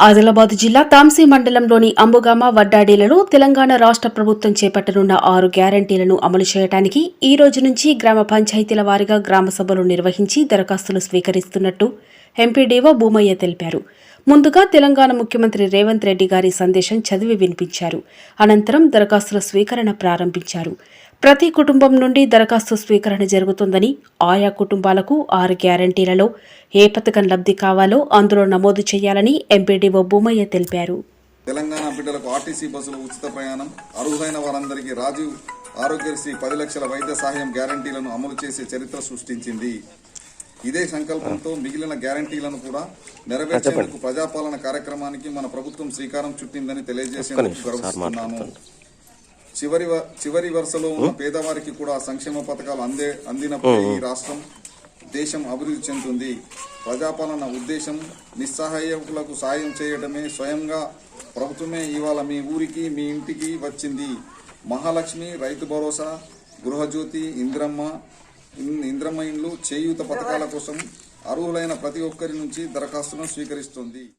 ఆదిలాబాద్ జిల్లా తాంసీ మండలంలోని అంబుగామ వడ్డాడీలలో తెలంగాణ రాష్ట్ర ప్రభుత్వం చేపట్టనున్న ఆరు గ్యారంటీలను అమలు చేయడానికి ఈ రోజు నుంచి గ్రామ పంచాయతీల వారీగా గ్రామ సభలు నిర్వహించి దరఖాస్తులు స్వీకరిస్తున్నట్టు ఎంపీడీఓ భూమయ్య తెలిపారు. ముందుగా తెలంగాణ ముఖ్యమంత్రి రేవంత్ రెడ్డి గారి సందేశం చదివి వినిపించారు. అనంతరం దరఖాస్తుల స్వీకరణ ప్రారంభించారు. ప్రతి కుటుంబం నుండి దరఖాస్తు స్వీకరణ జరుగుతుందని ఆయా కుటుంబాలకు ఆరు గ్యారంటీలలో ఏ పథకం లబ్ధి కావాలో అందులో నమోదు చేయాలని ఎంపీడీఓ భూమయ్య తెలిపారు. తెలంగాణ బిడ్డలకు ఆర్టీసీ బస్సులు ఉచిత ప్రయాణం అర్హులైన వారందరికీ రాజీవ్ ఆరోగ్యశ్రీ పది లక్షల వైద్య సహాయం గ్యారంటీలను అమలు చేసే చరిత్ర సృష్టించింది. ఇదే సంకల్పంతో మిగిలిన గ్యారంటీలను కూడా నెరవేర్చేందుకు ప్రజాపాలన కార్యక్రమానికి మన ప్రభుత్వం శ్రీకారం చుట్టిందని తెలియజేసేందుకు గర్విస్తున్నాను చివరి చివరి వరుసలో ఉన్న పేదవారికి కూడా సంక్షేమ పథకాలు అందే అందినప్పుడు ఈ రాష్ట్రం దేశం అభివృద్ధి చెందుతుంది. ప్రజాపాలన ఉద్దేశం నిస్సహాయకులకు సాయం చేయడమే స్వయంగా ప్రభుత్వమే ఇవాళ మీ ఊరికి మీ ఇంటికి వచ్చింది. మహాలక్ష్మి రైతు భరోసా గృహజ్యోతి ఇంద్రమ్మ ఇంద్రమైన్లు చేయూత పథకాల కోసం అర్హులైన ప్రతి ఒక్కరి నుంచి దరఖాస్తును స్వీకరిస్తుంది.